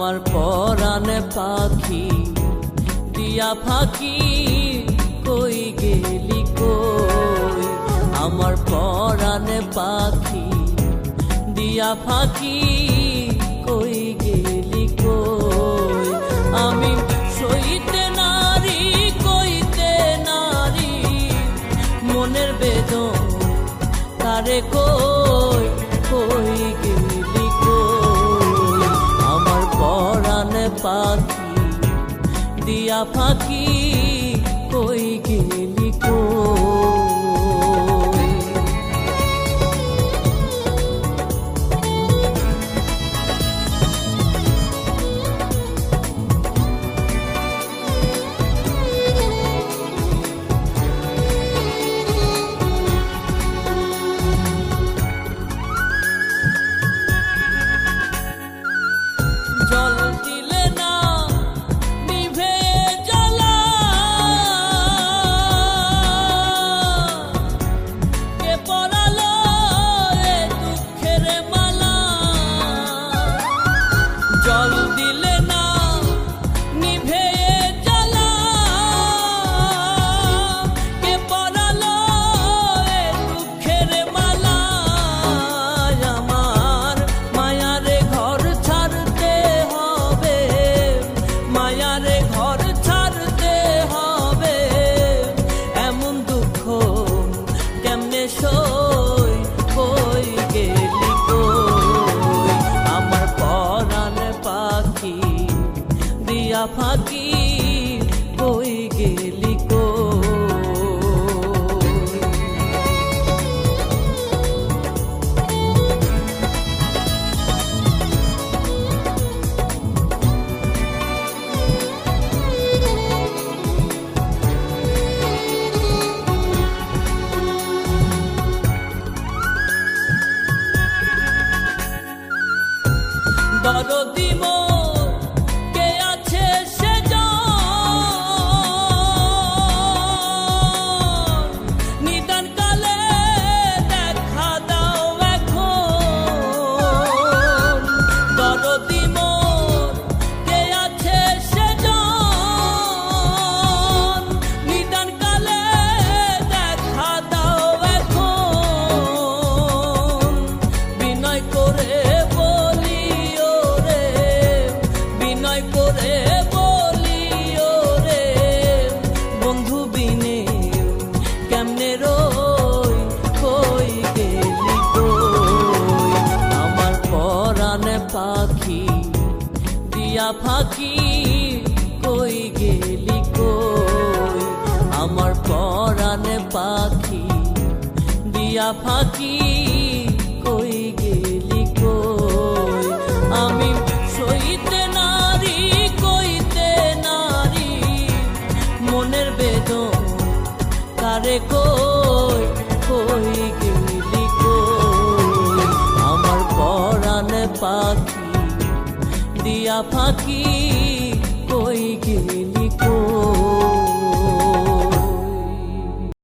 আমার পরাণে পাখি, দিয়া ফাঁকি কই গেলি কই? আমার পরাণে পাখি, দিয়া ফাঁকি কই গেলি কই? আমি সইতে নারী, কইতে নারী, মনের বেদন তারে কই পাখি দিয়া ফাঁকি কই গেলি কই দিয়া ফাঁকি কই গেলি কই দরদি মোর রই কই গেলি কই? আমার পাখি, দিয়া ফাঁকি, কই গেলি কই? আমার পাখি, দিয়া ফাঁকি কই গেলি কই? আমার পরাণে পাখি দিয়া ফাঁকি কই গেলি কই?